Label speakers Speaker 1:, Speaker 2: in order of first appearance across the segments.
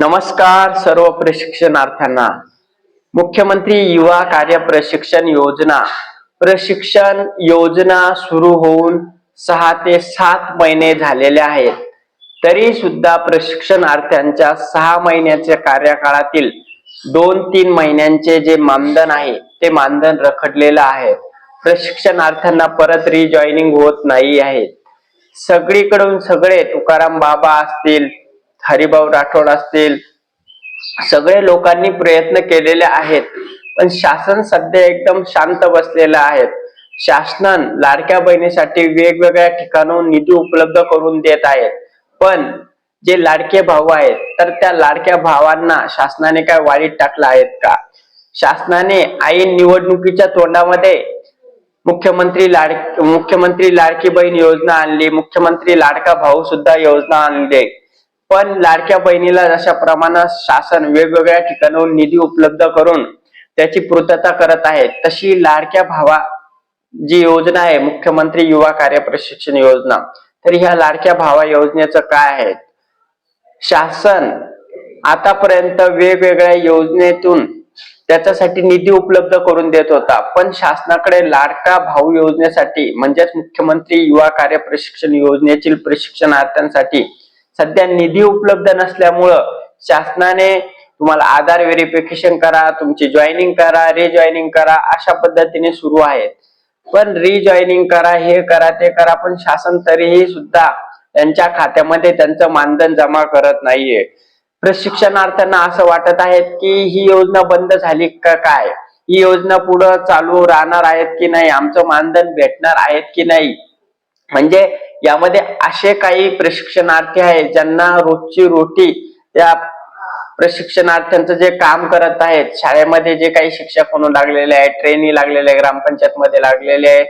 Speaker 1: नमस्कार सर्व प्रशिक्षणार्थ्यांना. मुख्यमंत्री युवा कार्य प्रशिक्षण योजना. प्रशिक्षण योजना सुरू होऊन सहा ते सात महिने झालेले आहेत. तरी सुद्धा प्रशिक्षणार्थ्यांच्या सहा महिन्याच्या कार्यकाळातील दोन तीन महिन्यांचे जे मानधन आहे ते मानधन रखडलेलं आहे. प्रशिक्षणार्थ्यांना परत रिजॉईनिंग होत नाही आहे. सगळीकडून सगळे तुकाराम बाबा असतील हरिभाऊ राठोड असतील सगळे लोकांनी प्रयत्न केलेले आहेत. पण शासन सध्या एकदम शांत बसलेलं आहे. शासनान लाडक्या बहिणीसाठी वेगवेगळ्या ठिकाणून निधी उपलब्ध करून देत आहेत पण जे लाडके भाऊ आहेत तर त्या लाडक्या भावांना शासनाने काय वाईट टाकला आहेत का? शासनाने ऐन निवडणुकीच्या तोंडामध्ये मुख्यमंत्री लाड मुख्यमंत्री लाडकी बहीण योजना आणली मुख्यमंत्री लाडका भाऊ सुद्धा योजना आणली. पण लाडक्या बहिणीला जशा प्रमाणात शासन वेगवेगळ्या ठिकाणाहून निधी उपलब्ध करून त्याची पूर्तता करत आहे तशी लाडक्या भावा जी योजना आहे मुख्यमंत्री युवा कार्य प्रशिक्षण योजना तर ह्या लाडक्या भावा योजनेचं काय आहे? शासन आतापर्यंत वेगवेगळ्या योजनेतून त्याच्यासाठी निधी उपलब्ध करून देत होता पण शासनाकडे लाडका भाऊ योजनेसाठी म्हणजेच मुख्यमंत्री युवा कार्य प्रशिक्षण योजनेतील प्रशिक्षणार्थ्यांसाठी सध्या निधी उपलब्ध नसल्यामुळं शासनाने तुम्हाला आधार व्हेरिफिकेशन करा तुमची जॉईनिंग करा रिजॉईनिंग करा अशा पद्धतीने सुरू आहेत. पण रिजॉईनिंग करा हे करा ते करा पण शासन तरीही सुद्धा त्यांच्या खात्यामध्ये त्यांचं मानधन जमा करत नाहीये. प्रशिक्षणार्थ्यांना असं वाटत आहे की ही योजना बंद झाली का काय? ही योजना पुढं चालू राहणार आहेत की नाही? आमचं मानधन भेटणार आहेत की नाही? म्हणजे यामध्ये असे काही प्रशिक्षणार्थी आहेत ज्यांना रोजची रोटी त्या प्रशिक्षणार्थ्यांचं जे काम करत आहेत शाळेमध्ये जे काही शिक्षक म्हणून लागलेले आहेत ट्रेनी लागलेले आहे ग्रामपंचायत मध्ये लागलेले आहे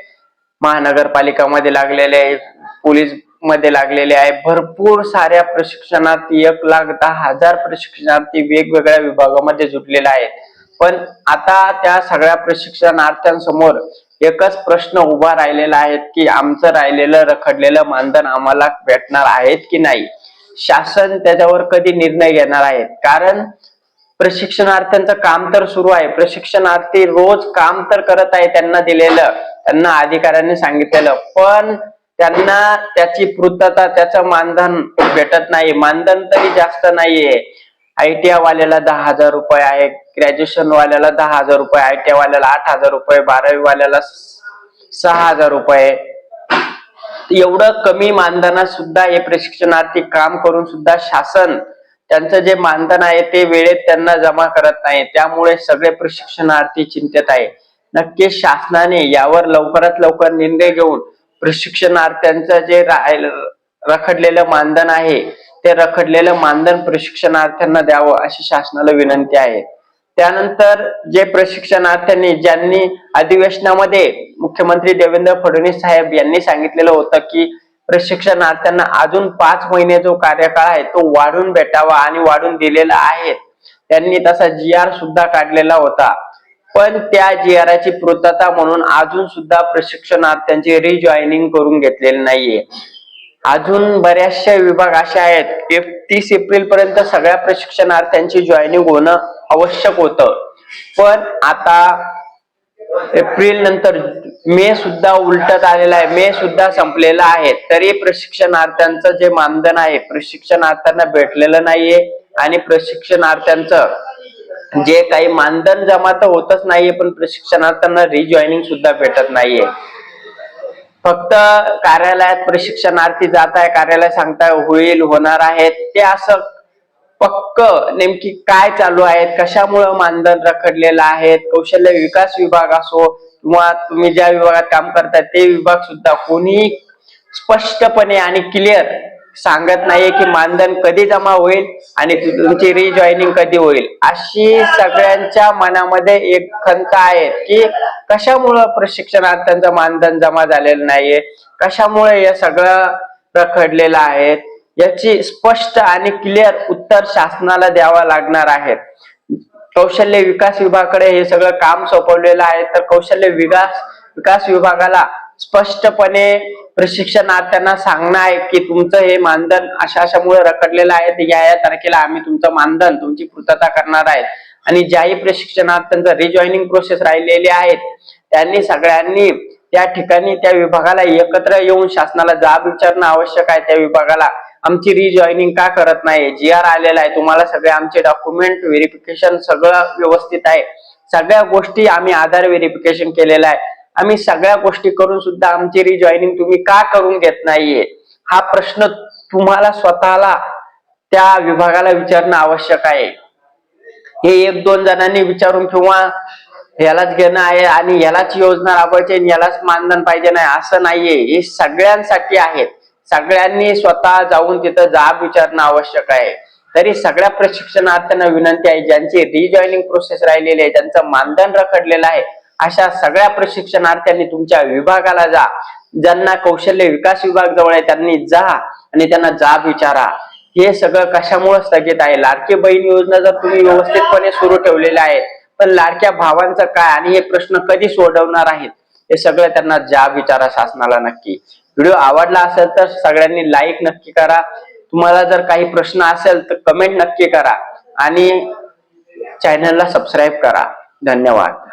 Speaker 1: महानगरपालिकामध्ये लागलेले आहे पोलीसमध्ये लागलेले आहे भरपूर साऱ्या प्रशिक्षणार्थी एक लाख दहा हजार प्रशिक्षणार्थी वेगवेगळ्या विभागामध्ये जुटलेले आहेत. पण आता त्या सगळ्या प्रशिक्षणार्थ्यांसमोर एकच प्रश्न उभा राहिलेला आहे की आमचं राहिलेलं रखडलेलं मानधन आम्हाला भेटणार आहेत की नाही? शासन त्याच्यावर कधी निर्णय घेणार आहेत कारण प्रशिक्षणार्थ्यांचं काम तर सुरू आहे. प्रशिक्षणार्थी रोज काम तर करत आहे त्यांना दिलेलं त्यांना अधिकाऱ्यांनी सांगितलेलं पण त्यांना त्याची पूर्तता त्याचं मानधन भेटत नाही. मानधन तरी जास्त नाहीये. आयटीआय वाल्याला दहा हजार रुपये आहे ग्रॅज्युएशन वाल्याला दहा हजार रुपये आयटीआय वाल्याला आठ हजार रुपये बारावी वाल्याला सहा हजार रुपये. एवढं कमी मानधनात सुद्धा हे प्रशिक्षणार्थी काम करून सुद्धा शासन त्यांचं जे मानधन आहे ते वेळेत त्यांना जमा करत नाही. त्यामुळे सगळे प्रशिक्षणार्थी चिंतेत आहे. नक्की शासनाने यावर लवकरात लवकर निर्णय घेऊन प्रशिक्षणार्थ्यांचं जे राहिल रखडलेलं मानधन आहे. ते रखडलेलं मानधन प्रशिक्षणार्थ्यांना द्यावं अशी शासनाला विनंती आहे. त्यानंतर जे प्रशिक्षणार्थ्यांनी ज्यांनी अधिवेशनामध्ये मुख्यमंत्री देवेंद्र फडणवीस साहेब यांनी सांगितलेलं होतं की प्रशिक्षणार्थ्यांना अजून पाच महिने जो कार्यकाळ आहे तो वाढून भेटावा आणि वाढून दिलेला आहे. त्यांनी तसा जी आर सुद्धा काढलेला होता. पण त्या जी ची पूर्तता म्हणून अजून सुद्धा प्रशिक्षणार्थ्यांची रिजॉईनिंग करून घेतलेली नाहीये. अजून बऱ्याचशा विभाग असे आहेत एकतीस एप्रिल पर्यंत सगळ्या प्रशिक्षणार्थ्यांची जॉईनिंग होणं आवश्यक होतं. पण आता एप्रिल नंतर मे सुद्धा उलटत आलेला आहे. मे सुद्धा संपलेला आहे. तरी प्रशिक्षणार्थ्यांचं जे मानधन आहे प्रशिक्षणार्थ्यांना भेटलेलं नाहीये आणि प्रशिक्षणार्थ्यांचं जे काही मानधन जमा तर होतच नाहीये पण प्रशिक्षणार्थ्यांना रिजॉईनिंग सुद्धा भेटत नाहीये. फक्त कार्यालयात प्रशिक्षणार्थी जात आहे कार्यालय सांगताय होईल होणार आहेत. ते असं पक्क नेमकी काय चालू आहेत कशामुळं मानधन रखडलेलं आहे कौशल्य विकास विभाग असो किंवा तुम्ही ज्या विभागात काम करताय ते विभाग सुद्धा कोणी स्पष्टपणे आणि क्लिअर सांगत नाहीये की मानधन कधी जमा होईल आणि तुमची रिजॉईनिंग कधी होईल. अशी सगळ्यांच्या मनामध्ये एक खंत आहे की कशामुळं प्रशिक्षणार्थ्यांचं मानधन जमा झालेलं नाहीये? कशामुळे हे सगळं रखडलेलं आहे? याची स्पष्ट आणि क्लिअर उत्तर शासनाला द्यावा लागणार आहे. कौशल्य विकास विभागाकडे हे सगळं काम सोपवलेलं आहे. तर कौशल्य विकास विकास विभागाला स्पष्टपणे प्रशिक्षणार्थ्यांना सांगणं आहे की तुमचं हे मानधन अशा अशामुळे रखडलेलं आहे या या तारखेला आम्ही तुमचं मानधन तुमची पूर्तता करणार आहेत. आणि ज्याही प्रशिक्षणार्थ्यांचं रिजॉईनिंग प्रोसेस राहिलेली आहेत त्यांनी सगळ्यांनी त्या ठिकाणी त्या विभागाला एकत्र येऊन शासनाला जाब विचारणं आवश्यक आहे त्या विभागाला. आमची रिजॉईनिंग का करत नाही जी आर आलेला आहे तुम्हाला सगळे आमचे डॉक्युमेंट व्हेरिफिकेशन सगळं व्यवस्थित आहे. सगळ्या गोष्टी आम्ही आधार व्हेरिफिकेशन केलेलं आहे. आम्ही सगळ्या गोष्टी करून सुद्धा आमची रिजॉईनिंग तुम्ही का करून घेत नाहीये? हा प्रश्न तुम्हाला स्वतःला त्या विभागाला विचारणं आवश्यक आहे. हे एक दोन जणांनी विचारून किंवा यालाच घेणं आहे आणि यालाच योजना राबवायची आणि यालाच मानधन पाहिजे नाही असं नाहीये. हे सगळ्यांसाठी आहेत सगळ्यांनी स्वतः जाऊन तिथं जाब विचारणं आवश्यक आहे. तरी सगळ्या प्रशिक्षणार्थ्यांना विनंती आहे ज्यांची रिजॉईनिंग प्रोसेस राहिलेली आहे ज्यांचं मानधन रखडलेलं आहे अशा सगळ्या प्रशिक्षणार्थ्यांनी तुमच्या विभागाला जा. ज्यांना कौशल्य विकास विभाग जवळ आहे त्यांनी जा आणि त्यांना जाब विचारा. हे सगळं कशामुळे स्थगित आहे? लाडकी बहीण योजना जर तुम्ही व्यवस्थितपणे सुरू ठेवलेल्या आहेत पण लाडक्या भावांचं काय? आणि हे प्रश्न कधी सोडवणार आहेत? हे सगळं त्यांना जाब विचारा शासनाला नक्की. व्हिडिओ आवडला असेल तर सगळ्यांनी लाईक नक्की करा. तुम्हाला जर काही प्रश्न असेल तर कमेंट नक्की करा. आणि चॅनलला सबस्क्राईब करा. धन्यवाद.